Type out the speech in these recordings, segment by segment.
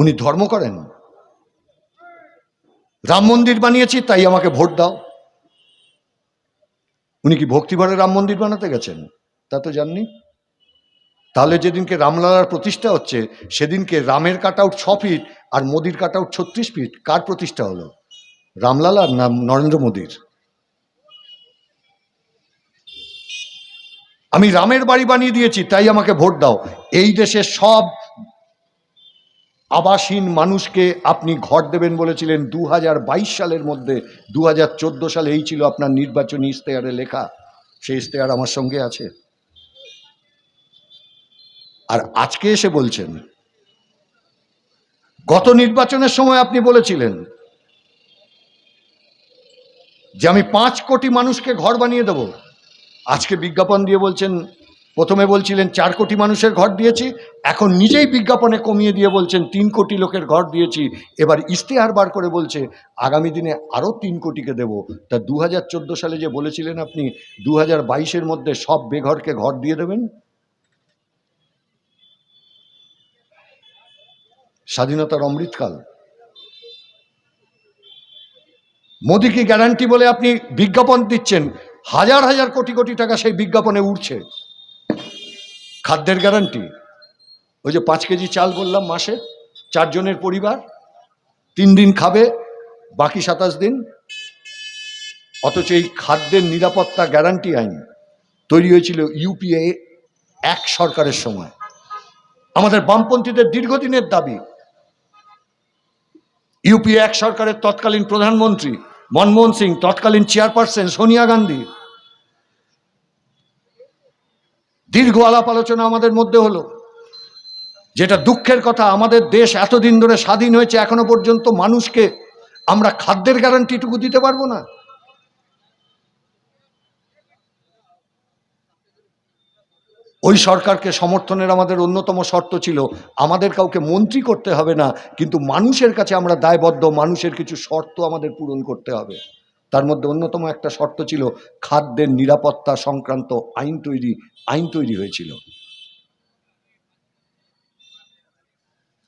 উনি ধর্ম করেন। রাম মন্দির বানিয়েছি, তাই আমাকে ভোট দাও। উনি কি ভক্তিভরে রাম মন্দির বানাতে গেছেন? তা তো জাননি। তাহলে যেদিনকে রামলালার প্রতিষ্ঠা হচ্ছে, সেদিনকে রামের কাট আউট ছ ফিট আর মোদির কাট আউট ছত্রিশ ফিট কার প্রতিষ্ঠা হলো? রামলালার না নরেন্দ্র মোদীর? আমি রামের বাড়ি বানিয়ে দিয়েছি, তাই আমাকে ভোট দাও। এই দেশের সব আবাসহীন মানুষকে আপনি ঘর দেবেন বলেছিলেন দু হাজার বাইশ সালের মধ্যে দু হাজার চোদ্দ সালে এই ছিল আপনার নির্বাচনী ইশতেহারে লেখা। সেই ইশতেহার আমার সঙ্গে আছে। আর আজকে এসে বলছেন, গত নির্বাচনের সময় আপনি বলেছিলেন যে আমি পাঁচ কোটি মানুষকে ঘর বানিয়ে দেব। আজকে বিজ্ঞাপন দিয়ে বলছেন প্রথমে বলছিলেন, চার কোটি মানুষের ঘর দিয়েছি, এখন নিজেই বিজ্ঞাপনে কমিয়ে দিয়ে বলছেন, তিন কোটি লোকের ঘর দিয়েছি। এবার ইশতেহার বার করে বলছে, আগামী দিনে আরও তিন কোটিকে দেব। তা দু হাজার চোদ্দ সালে যে বলেছিলেন আপনি দু হাজার মধ্যে সব বেঘরকে ঘর দিয়ে দেবেন? স্বাধীনতার অমৃতকাল। মোদি কি গ্যারান্টি বলে আপনি বিজ্ঞাপন দিচ্ছেন, হাজার হাজার কোটি কোটি টাকা সেই বিজ্ঞাপনে উঠছে খাদ্যের গ্যারান্টি ওই যে পাঁচ কেজি চাল বললাম মাসে, চারজনের পরিবার, তিন দিন খাবে, বাকি সাতাশ দিন। অথচ এই খাদ্যের নিরাপত্তা গ্যারান্টি আইন তৈরি হয়েছিল ইউপিএ এক সরকারের সময়। আমাদের বামপন্থীদের দীর্ঘদিনের দাবি, ইউপিএ এক সরকারের তৎকালীন প্রধানমন্ত্রী মনমোহন সিং, তৎকালীন চেয়ারপারসন সোনিয়া গান্ধী দীর্ঘ আলাপ আলোচনা আমাদের মধ্যে হলো, যেটা দুঃখের কথা, আমাদের দেশ এতদিন ধরে স্বাধীন হয়েছে, এখনও পর্যন্ত মানুষকে আমরা খাদ্যের গ্যারান্টিটুকু দিতে পারব না। ওই সরকারকে সমর্থনের আমাদের অন্যতম শর্ত ছিল, আমাদের কাউকে মন্ত্রী করতে হবে না, কিন্তু মানুষের কাছে আমরা দায়বদ্ধ, মানুষের কিছু শর্ত আমাদের পূরণ করতে হবে। তার মধ্যে অন্যতম একটা শর্ত ছিল খাদ্যের নিরাপত্তা সংক্রান্ত আইন তৈরি আইন তৈরি হয়েছিল।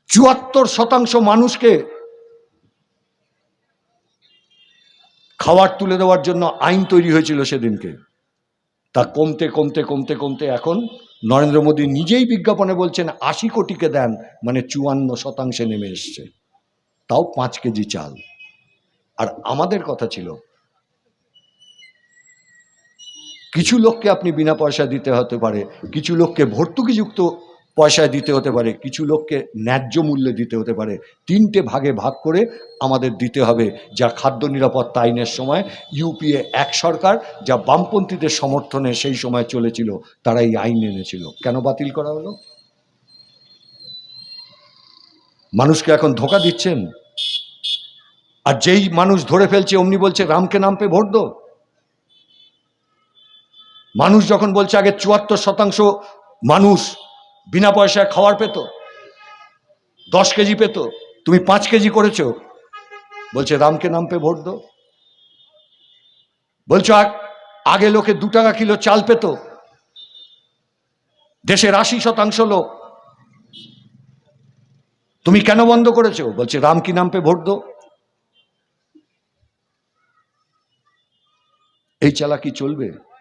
চুয়াত্তর শতাংশ মানুষকে খাবার তুলে দেওয়ার জন্য আইন তৈরি হয়েছিল সেদিনকে। তা কমতে কমতে কমতে কমতে এখন নরেন্দ্র মোদী নিজেই বিজ্ঞাপনে বলছেন, আশি কোটিকে দেন মানে চুয়ান্ন শতাংশে নেমে এসছে। তাও পাঁচ কেজি চাল। আর আমাদের কথা ছিল কিছু লোককে আপনি বিনা পয়সা দিতে হতে পারে, কিছু লোককে ভর্তুকিযুক্ত পয়সায় দিতে হতে পারে, কিছু লোককে ন্যায্য মূল্যে দিতে হতে পারে। তিনটে ভাগে ভাগ করে আমাদের দিতে হবে, যা খাদ্য নিরাপত্তা আইনের সময়, ইউপিএ এক সরকার, যা বামপন্থীদের সমর্থনে সেই সময় চলেছিল, তারা এই আইন এনেছিল। কেন বাতিল করা হলো? মানুষকে এখন ধোকা দিচ্ছেন? আর যেই মানুষ ধরে ফেলছে, অমনি বলছে, রামকে নাম নামপে ভোট দো। মানুষ যখন বলছে আগে চুয়াত্তর শতাংশ মানুষ বিনা পয়সায় খাওয়ার পেত, দশ কেজি পেত, তুমি পাঁচ কেজি করেছ। বলছে, রামকে নামপে ভোট দো। বলছো আগ- লোকে দু টাকা কিলো চাল পেত, দেশের আশি শতাংশ লোক। তুমি কেন বন্ধ করেছ? বলছে, রাম কি নামপে ভোট দো? এই চালা চালাকি চলবে।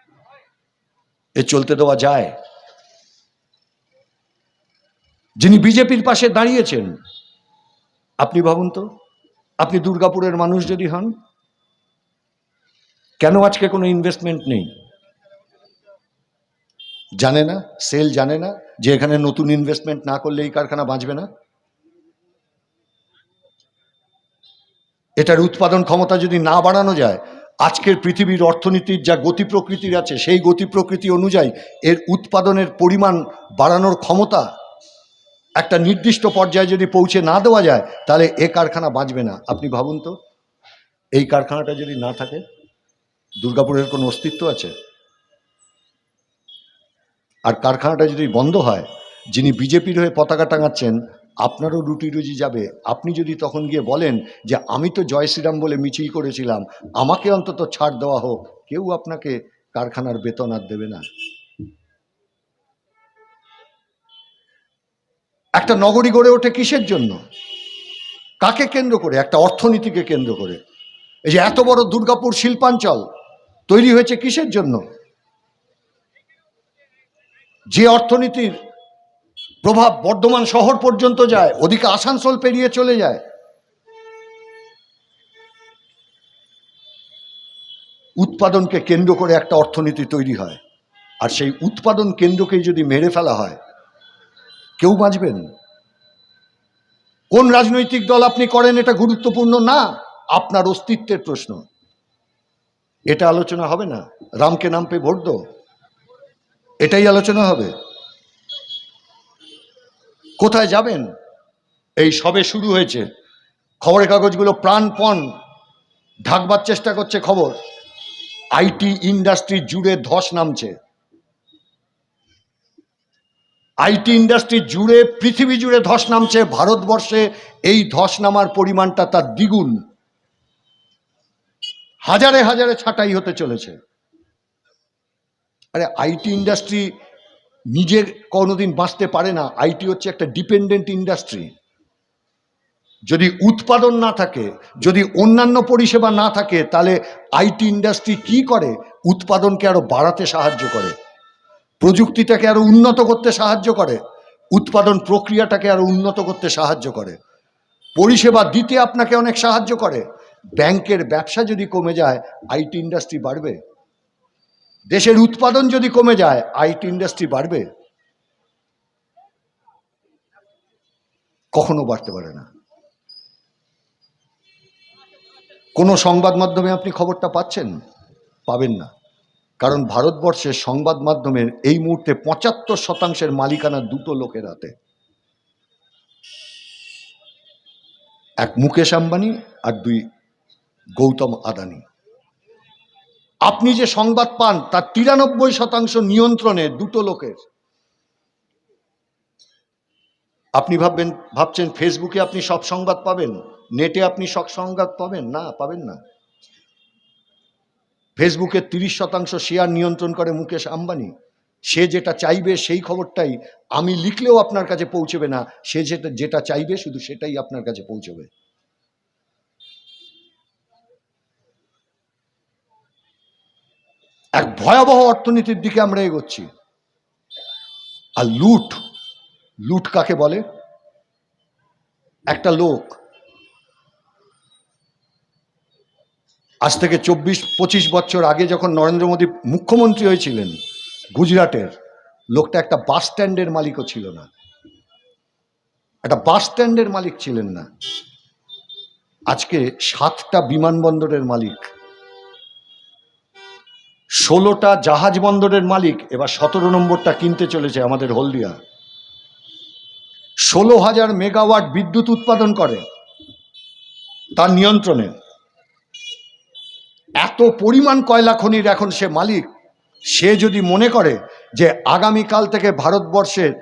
এ চলতে দেওয়া যায়। যিনি বিজেপির পাশে দাঁড়িয়েছেন, আপনি ভাবুন তো, আপনি দুর্গাপুরের মানুষ যদি হন, কেন আজকে কোনো ইনভেস্টমেন্ট নেই? জানে না সেল জানে না, যে এখানে নতুন ইনভেস্টমেন্ট না করলে এই কারখানা বাঁচবে না? এটার উৎপাদন ক্ষমতা যদি না বাড়ানো যায় আজকের পৃথিবীর অর্থনীতির যা গতি প্রকৃতির আছে, সেই গতি প্রকৃতি অনুযায়ী এর উৎপাদনের পরিমাণ বাড়ানোর ক্ষমতা একটা নির্দিষ্ট পর্যায়ে যদি পৌঁছে না দেওয়া যায়, তাহলে এ কারখানা বাঁচবে না। আপনি ভাবুন তো, এই কারখানাটা যদি না থাকে, দুর্গাপুরের কোনো অস্তিত্ব আছে? আর কারখানাটা যদি বন্ধ হয়, যিনি বিজেপির হয়ে পতাকা টাঙাচ্ছেন আপনারও রুটি রুজি যাবে। আপনি যদি তখন গিয়ে বলেন যে, আমি তো জয় শ্রীরাম বলে মিছিল করেছিলাম, আমাকে অন্তত ছাড় দেওয়া হোক। কেউ আপনাকে কারখানার বেতন আর দেবে না। একটা নগরী গড়ে ওঠে কিসের জন্য? কাকে কেন্দ্র করে? একটা অর্থনীতিকে কেন্দ্র করে। এই যে এত বড় দুর্গাপুর শিল্পাঞ্চল তৈরি হয়েছে কিসের জন্য? যে অর্থনীতির প্রভাব বর্ধমান শহর পর্যন্ত যায়, ওদিকে আসানসোল পেরিয়ে চলে যায়। উৎপাদনকে কেন্দ্র করে একটা অর্থনীতি তৈরি হয়, আর সেই উৎপাদন কেন্দ্রকেই যদি মেরে ফেলা হয়, কেউ বাঁচবেন কোন রাজনৈতিক দল আপনি করেন এটা গুরুত্বপূর্ণ? না, আপনার অস্তিত্বের প্রশ্ন। এটা আলোচনা হবে না। রামকে নাম পে ভোট দো এটাই আলোচনা হবে। কোথায় যাবেন? এই সবে শুরু হয়েছে। খবরের কাগজগুলো প্রাণপণ। ঢাকবার চেষ্টা করছে খবর। আইটি ইন্ডাস্ট্রি জুড়ে ধস নামছে। আইটি ইন্ডাস্ট্রি জুড়ে, পৃথিবী জুড়ে ধস নামছে। ভারতবর্ষে এই ধস নামার পরিমাণটা তার দ্বিগুণ। হাজারে হাজারে ছাঁটাই হতে চলেছে। আরে আইটি ইন্ডাস্ট্রি নিজে কোনোদিন বাঁচতে পারে না। আইটি হচ্ছে একটা ডিপেন্ডেন্ট ইন্ডাস্ট্রি যদি উৎপাদন না থাকে, যদি অন্যান্য পরিষেবা না থাকে, তাহলে আইটি ইন্ডাস্ট্রি কি করে? উৎপাদনকে আরও বাড়াতে সাহায্য করে। প্রযুক্তিটাকে আরও উন্নত করতে সাহায্য করে। উৎপাদন প্রক্রিয়াটাকে আরও উন্নত করতে সাহায্য করে। পরিষেবা দিতে আপনাকে অনেক সাহায্য করে। ব্যাংকের ব্যবসা যদি কমে যায় আইটি ইন্ডাস্ট্রি বাড়বে। দেশের উৎপাদন যদি কমে যায় আইটি ইন্ডাস্ট্রি বাড়বে? কখনো বাড়তে পারে না। কোনো সংবাদ মাধ্যমে আপনি খবরটা পাচ্ছেন? পাবেন না। কারণ ভারতবর্ষের সংবাদ মাধ্যমের এই মুহূর্তে পঁচাত্তর শতাংশের মালিকানা দুটো লোকের হাতে। এক মুকেশ আম্বানি আর দুই গৌতম আদানি। আপনি যে সংবাদ পান, তার তিরানব্বই শতাংশ নিয়ন্ত্রণে দুটো লোকের। আপনি ভাববেন, ভাবছেন ফেসবুকে আপনি সব সংবাদ পাবেন, নেটে আপনি সব সংবাদ পাবেন? না পাবেন না। ফেসবুকে তিরিশ শতাংশ শেয়ার নিয়ন্ত্রণ করে মুকেশ আম্বানি। সে যেটা চাইবে সেই খবরটাই আমি লিখলেও আপনার কাছে পৌঁছবে না। সে যেটা যেটা চাইবে শুধু সেটাই আপনার কাছে পৌঁছবে। এক ভয়াবহ অর্থনীতির দিকে আমরা এগোচ্ছি। আর লুট লুট কাকে বলে? একটা লোক। আজ থেকে চব্বিশ, পঁচিশ বছর আগে যখন নরেন্দ্র মোদী মুখ্যমন্ত্রী হয়েছিলেন গুজরাটের, লোকটা একটা বাস স্ট্যান্ডের মালিকও ছিল না। একটা বাস স্ট্যান্ডের মালিক ছিলেন না। আজকে সাতটা বিমানবন্দরের মালিক ষোলোটা জাহাজ বন্দরের মালিক, এবার সতেরো নম্বরটা কিনতে চলেছে আমাদের হলদিয়া। ষোলো হাজার মেগাওয়াট বিদ্যুৎ উৎপাদন করে তার নিয়ন্ত্রণে। এত পরিমাণ কয়লা খনির এখন সে মালিক, সে যদি মনে করে যে আগামীকাল থেকে ভারতবর্ষের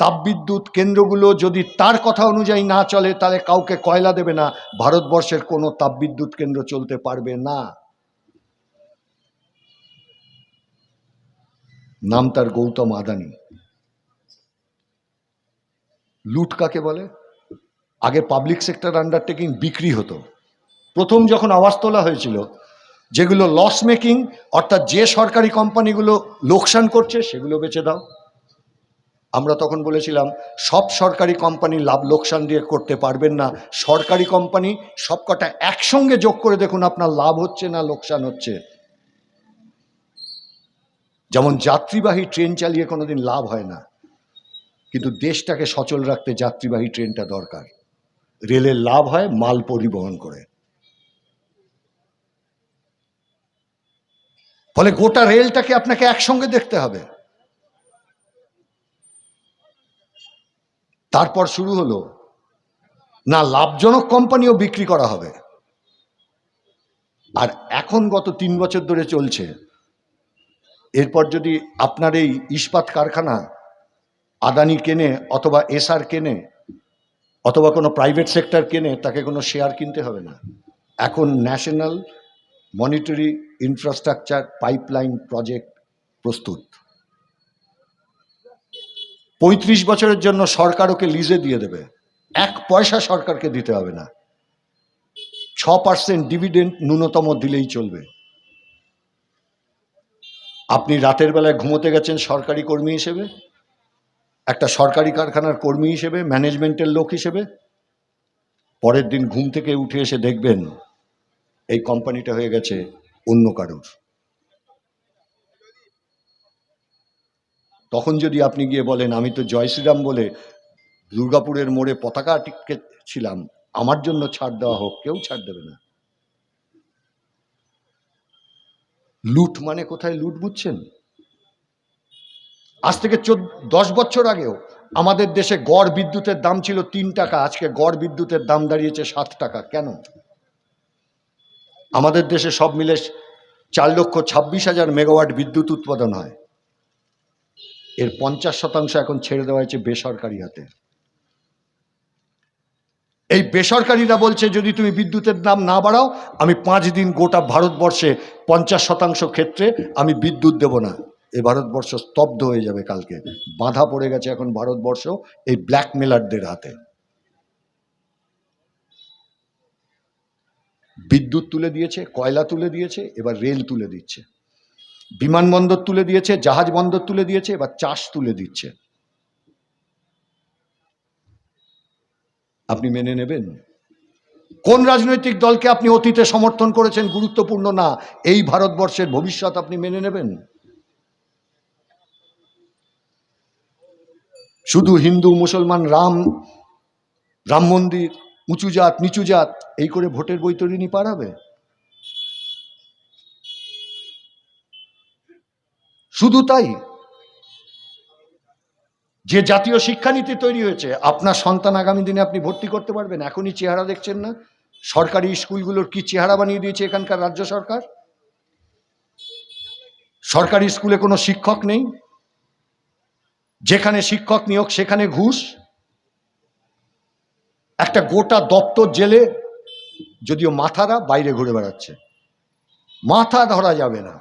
তাপবিদ্যুৎ কেন্দ্রগুলো যদি তার কথা অনুযায়ী না চলে, তাহলে কাউকে কয়লা দেবে না, ভারতবর্ষের কোনো তাপবিদ্যুৎ কেন্দ্র চলতে পারবে না। নাম তার গৌতম আদানি। লুট কাকে বলে? আগে পাবলিক সেক্টর আন্ডারটেকিং বিক্রি হতো। প্রথম যখন আওয়াজ তোলা হয়েছিল, যেগুলো লস মেকিং অর্থাৎ যে সরকারি কোম্পানিগুলো লোকসান করছে, সেগুলো বেচে দাও। আমরা তখন বলেছিলাম, সব সরকারি কোম্পানি লাভ লোকসান দিয়ে করতে পারবেন না। সরকারি কোম্পানি সবকটা একসঙ্গে যোগ করে দেখুন আপনার লাভ হচ্ছে না লোকসান হচ্ছে। যেমন যাত্রীবাহী ট্রেন চালিয়ে কোনোদিন লাভ হয় না, কিন্তু দেশটাকে সচল রাখতে যাত্রীবাহী ট্রেনটা দরকার। রেলের লাভ হয়, মাল পরিবহন করে। ফলে গোটা রেলটাকে আপনাকে একসঙ্গে দেখতে হবে। তারপর শুরু হলো, না, লাভজনক কোম্পানিও বিক্রি করা হবে। আর এখন গত তিন বছর ধরে চলছে এরপর যদি আপনার এই ইস্পাত কারখানা আদানি কেনে অথবা এসআর কেনে অথবা কোনো প্রাইভেট সেক্টর কেনে, তাকে কোনো শেয়ার কিনতে হবে না। এখন national monetary infrastructure pipeline project প্রস্তুত। পঁয়ত্রিশ বছরের জন্য সরকার ওকে লিজে দিয়ে দেবে। এক পয়সা সরকারকে দিতে হবে না। ছ পার্সেন্ট ডিভিডেন্ড ন্যূনতম দিলেই চলবে। আপনি রাতের বেলায় ঘুমোতে গেছেন সরকারি কর্মী হিসেবে? একটা সরকারি কারখানার কর্মী হিসেবে, ম্যানেজমেন্টের লোক হিসেবে? পরের দিন ঘুম থেকে উঠে এসে দেখবেন এই কোম্পানিটা হয়ে গেছে অন্য কারোর। তখন যদি আপনি গিয়ে বলেন, আমি তো জয় শ্রীরাম বলে দুর্গাপুরের মোড়ে পতাকা টিকে ছিলাম, আমার জন্য ছাড় দেওয়া হোক, কেউ ছাড় দেবে না। লুট মানে কোথায় লুট বুঝছেন? আজ থেকে চোদ্দ, দশ বছর আগেও আমাদের দেশে গড় বিদ্যুতের দাম ছিল তিন টাকা, আজকে গড় বিদ্যুতের দাম দাঁড়িয়েছে সাত টাকা, কেন? আমাদের দেশে সব মিলে চার লক্ষ ছাব্বিশ হাজার মেগাওয়াট বিদ্যুৎ উৎপাদন হয়। এর পঞ্চাশ শতাংশ এখন ছেড়ে দেওয়া হয়েছে বেসরকারি হাতে। এই বেসরকারিরা বলছে, যদি তুমি বিদ্যুতের দাম না বাড়াও, আমি পাঁচ দিন গোটা ভারতবর্ষে পঞ্চাশ শতাংশ ক্ষেত্রে আমি বিদ্যুৎ দেব না। এই ভারতবর্ষ স্তব্ধ হয়ে যাবে কালকে। বাধা পড়ে গেছে এখন ভারতবর্ষ এই ব্ল্যাকমেলারদের হাতে। বিদ্যুৎ তুলে দিয়েছে, কয়লা তুলে দিয়েছে, এবার রেল তুলে দিচ্ছে। বিমানবন্দর তুলে দিয়েছে জাহাজ বন্দর তুলে দিয়েছে, এবার চাষ তুলে দিচ্ছে। আপনি মেনে নেবেন? কোন রাজনৈতিক দলকে আপনি অতীতে সমর্থন করেছেন গুরুত্বপূর্ণ না, এই ভারতবর্ষের ভবিষ্যৎ আপনি মেনে নেবেন? শুধু হিন্দু, মুসলমান, রাম রাম মন্দির, উঁচু জাত, নিচু জাত, এই করে ভোটের বৈতরণী পার হবে শুধু তাই যে জাতীয় শিক্ষানীতি তৈরি হয়েছে, আপনার সন্তান আগামী দিনে আপনি ভর্তি করতে পারবেন। এখনই চেহারা দেখছেন না। সরকারি স্কুলগুলোর কি চেহারা বানিয়ে দিয়েছে এখানকার রাজ্য সরকার? সরকারি স্কুলে কোনো শিক্ষক নেই? যেখানে শিক্ষক নিয়োগ, সেখানে ঘুষ? একটা গোটা দপ্তর জেলে, যদিও মাথারা বাইরে ঘুরে বেড়াচ্ছে। মাথা ধরা যাবে না।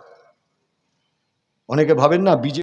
অনেকে ভাবেন না বিজেপি